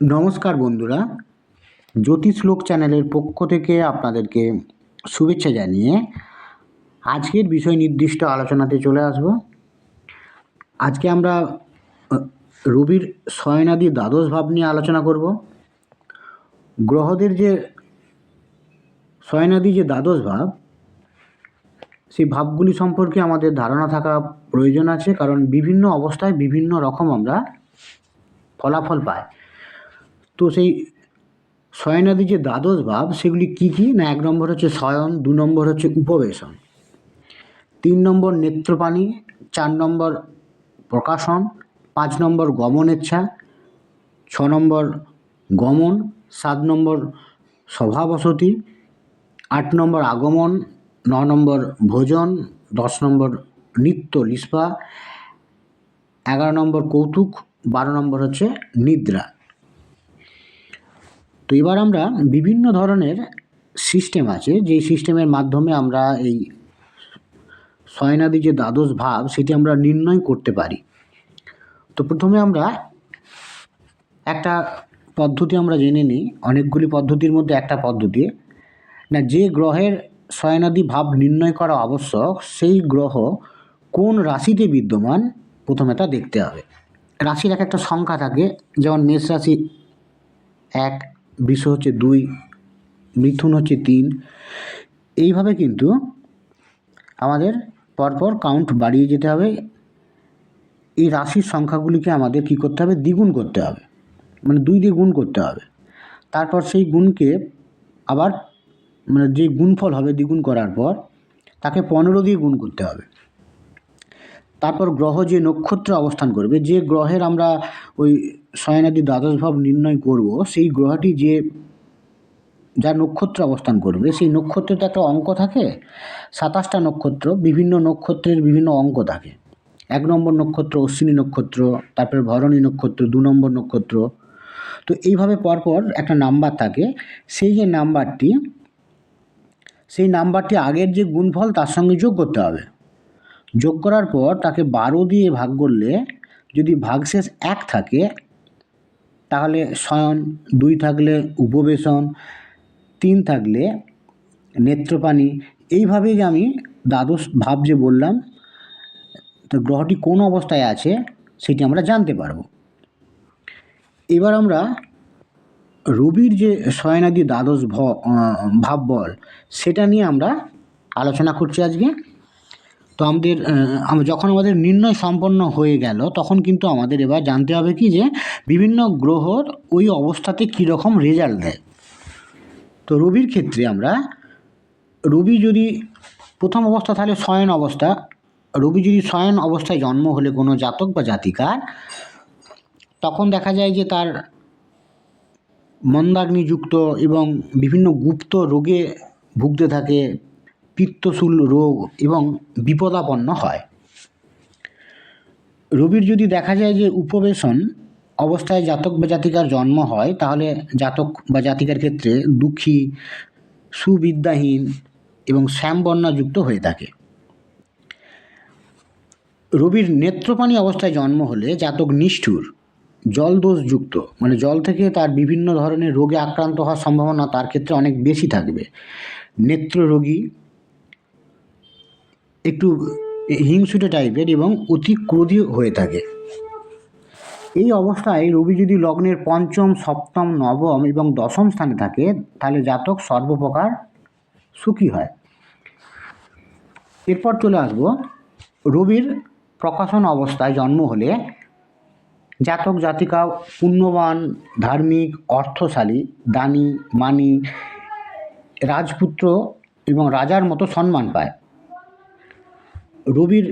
নমস্কার বন্ধুরা জ্যোতিষলোক চ্যানেলের পক্ষ থেকে আপনাদেরকে শুভেচ্ছা জানিয়ে আজকের বিষয় নির্দিষ্ট আলোচনাতে চলে আসব। আজকে আমরা রবির শয়নাদি দ্বাদশ ভাব নিয়ে আলোচনা করব। গ্রহদের যে শয়নাদি যে দ্বাদশ ভাব, সেই ভাবগুলি সম্পর্কে আমাদের ধারণা থাকা প্রয়োজন আছে, কারণ বিভিন্ন অবস্থায় বিভিন্ন রকম আমরা ফলাফল পাই। তো সেই শয়নাদি যে দ্বাদশ ভাব, সেগুলি কি কি? না, এক নম্বর হচ্ছে শয়ন, দু নম্বর হচ্ছে উপবেশন, তিন নম্বর নেত্রপানি চার নম্বর প্রকাশন, পাঁচ নম্বর গমনেচ্ছা, ছ নম্বর গমন, সাত নম্বর সভাবসতি আট নম্বর আগমন, ন নম্বর ভোজন, দশ নম্বর নিত্য লিস্পা এগারো নম্বর কৌতুক, বারো নম্বর হচ্ছে নিদ্রা। তো এবার আমরা বিভিন্ন ধরনের সিস্টেম আছে যেই সিস্টেমের মাধ্যমে আমরা এই শয়নাদি যে দ্বাদশ ভাব, সেটি আমরা নির্ণয় করতে পারি। তো প্রথমে আমরা একটা পদ্ধতি আমরা জেনে নিই, অনেকগুলি পদ্ধতির মধ্যে একটা পদ্ধতি। না, যে গ্রহের শয়নাদি ভাব নির্ণয় করা আবশ্যক, সেই গ্রহ কোন রাশিতে বিদ্যমান, প্রথমে তা দেখতে হবে। রাশির এক একটা সংখ্যা থাকে, যেমন মেষ রাশি এক বৃষ হচ্ছে দুই, মিথুন হচ্ছে তিন। এইভাবে কিন্তু আমাদের পরপর কাউন্ট বাড়িয়ে যেতে হবে। এই রাশির সংখ্যাগুলিকে আমাদের কী করতে হবে? দ্বিগুণ করতে হবে। মানে দুই দিয়ে গুণ করতে হবে। তারপর সেই গুণকে আবার মানে যে গুণফল হবে দ্বিগুণ করার পর, তাকে পনেরো দিয়ে গুণ করতে হবে। তারপর গ্রহ যে নক্ষত্রে অবস্থান করবে, যে গ্রহের আমরা ওই শয়নাদি দ্বাদশ ভাব নির্ণয় করব, সেই গ্রহটি যে যা নক্ষত্রে অবস্থান করবে, সেই নক্ষত্রে তো একটা অঙ্ক থাকে। সাতাশটা নক্ষত্র, বিভিন্ন নক্ষত্রের বিভিন্ন অঙ্ক থাকে। এক নম্বর নক্ষত্র অশ্বিনী নক্ষত্র, তারপরে ভরণী নক্ষত্র, দু নম্বর নক্ষত্র। তো এইভাবে পরপর একটা নাম্বার থাকে। সেই যে নাম্বারটি, সেই নাম্বারটি আগের যে গুণফল, তার সঙ্গে যোগ করতে হবে। যোগ করার পর তাকে বারো দিয়ে ভাগ করলে যদি ভাগশেষ এক থাকে, তাহলে শয়ন দুই থাকলে উপবেশন, তিন থাকলে নেত্রপানি এইভাবেই যে আমি দ্বাদশ ভাব যে বললাম, তো গ্রহটি কোন অবস্থায় আছে সেটি আমরা জানতে পারব। এবার আমরা রবির যে শয়নাদি দ্বাদশ ভাব বল সেটা নিয়ে আমরা আলোচনা করছি আজকে। তো আমাদের যখন আমাদের নির্ণয় সম্পন্ন হয়ে গেল, তখন কিন্তু আমাদের এবার জানতে হবে কি যে বিভিন্ন গ্রহর ওই অবস্থাতে কীরকম রেজাল্ট দেয়। তো রবির ক্ষেত্রে আমরা, রবি যদি প্রথম অবস্থা তাহলে শয়ন অবস্থা। রবি যদি শয়ন অবস্থায় জন্ম হলে কোনো জাতক বা জাতিকার, তখন দেখা যায় যে তার মন্দাগ্নিযুক্ত এবং বিভিন্ন গুপ্ত রোগে ভুগতে থাকে পিত্তশূল রোগ এবং বিপদাপন্ন হয়। রবির যদি দেখা যায় যে উপবেশন অবস্থায় জাতক বা জাতিকার জন্ম হয়, তাহলে জাতক বা জাতিকার ক্ষেত্রে দুঃখী, সুবিদ্যাহীন এবং শ্যামবর্ণাযুক্ত হয়ে থাকে। রবির নেত্রপানি অবস্থায় জন্ম হলে জাতক নিষ্ঠুর, জলদোষযুক্ত মানে জল থেকে তার বিভিন্ন ধরনের রোগে আক্রান্ত হওয়ার সম্ভাবনা তার ক্ষেত্রে অনেক বেশি থাকবে। নেত্ররোগী একটু হিংসুটে টাইপের এবং অতি ক্রোধী হয়ে থাকে। এই অবস্থায় রবি যদি লগ্নের পঞ্চম, সপ্তম, নবম এবং দশম স্থানে থাকে, তাহলে জাতক সর্বপ্রকার সুখী হয়। এরপর চলে আসব রবির প্রকাশন অবস্থায় জন্ম হলে জাতক, জাতিকা, পুণ্যবান, ধার্মিক, অর্থশালী দানি মানি, রাজপুত্র এবং রাজার মতো সম্মান পায়। রবির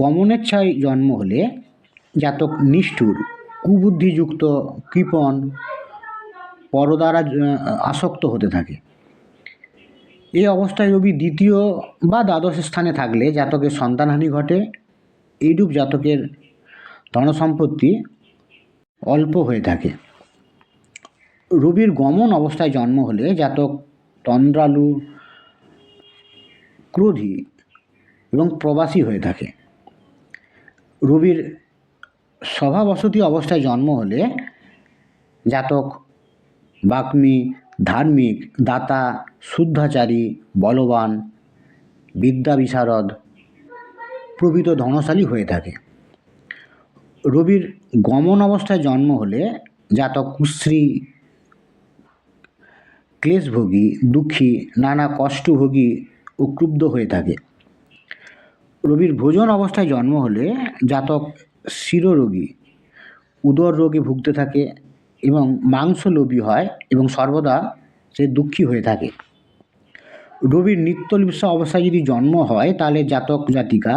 গমনেচ্ছায় জন্ম হলে জাতক নিষ্ঠুর, কুবুদ্ধিযুক্ত, কৃপণ পরদ্বারা আসক্ত হতে থাকে। এই অবস্থায় রবি দ্বিতীয় বা দ্বাদশ স্থানে থাকলে জাতকের সন্তানহানি ঘটে। এইরূপ জাতকের ধনসম্পত্তি অল্প হয়ে থাকে। রবির গমন অবস্থায় জন্ম হলে জাতক তন্দ্রালু, ক্রোধী এবং প্রবাসী হয়ে থাকে। রবির সভাবসতি অবস্থায় জন্ম হলে জাতক, বাগ্মী, ধার্মিক, দাতা, শুদ্ধাচারী, বলবান বিদ্যা বিশারদ প্রভৃত ধনশালী হয়ে থাকে। রবির গমন অবস্থায় জন্ম হলে জাতক কুশ্রী, ক্লেশভোগী, দুঃখী, নানা কষ্টভোগী ও ক্রুব্ধ হয়ে থাকে। রবির ভোজন অবস্থায় জন্ম হলে জাতক শিরোরোগী উদর রোগে ভুগতে থাকে এবং মাংস লোভী হয় এবং সর্বদা সে দুঃখী হয়ে থাকে। রবির নিত্যলিপ্স অবস্থায় যদি জন্ম হয়, তাহলে জাতক জাতিকা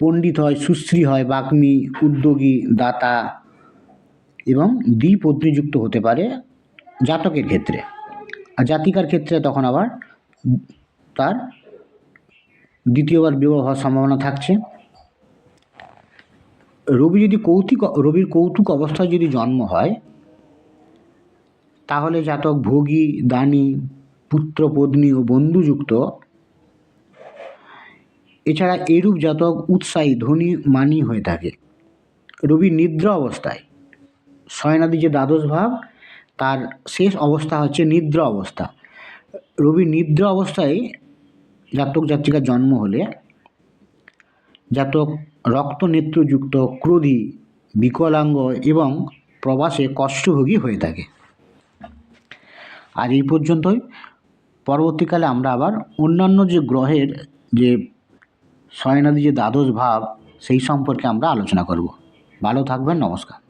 পণ্ডিত হয়, সুশ্রী হয়, বাগ্মী, উদ্যোগী, দাতা এবং দ্বিপত্নীযুক্ত হতে পারে জাতকের ক্ষেত্রে। আর জাতিকার ক্ষেত্রে তখন আবার তার দ্বিতীয়বার বিবাহ হওয়ার সম্ভাবনা থাকছে। রবি যদি কৌতুক, রবির কৌতুক অবস্থায় যদি জন্ম হয়, তাহলে জাতক, ভোগী, দানী, পুত্র, পত্নী ও বন্ধুযুক্ত, এছাড়া এরূপ জাতক উৎসাহী, ধনী, মানী হয়ে থাকে। রবি নিদ্রা অবস্থায় শয়নাদি যে দ্বাদশ ভাব, তার শেষ অবস্থা হচ্ছে নিদ্রা অবস্থা। রবি নিদ্রা অবস্থায় জাতক জাতিকার জন্ম হলে জাতক রক্তনেত্রযুক্ত ক্রোধী, বিকলাঙ্গ এবং প্রবাসে কষ্টভোগী হয়ে থাকে। আর এই পর্যন্তই। পরবর্তীকালে আমরা আবার অন্যান্য যে গ্রহের যে শয়নাদি যে দ্বাদশ ভাব, সেই সম্পর্কে আমরা আলোচনা করব। ভালো থাকবেন, নমস্কার।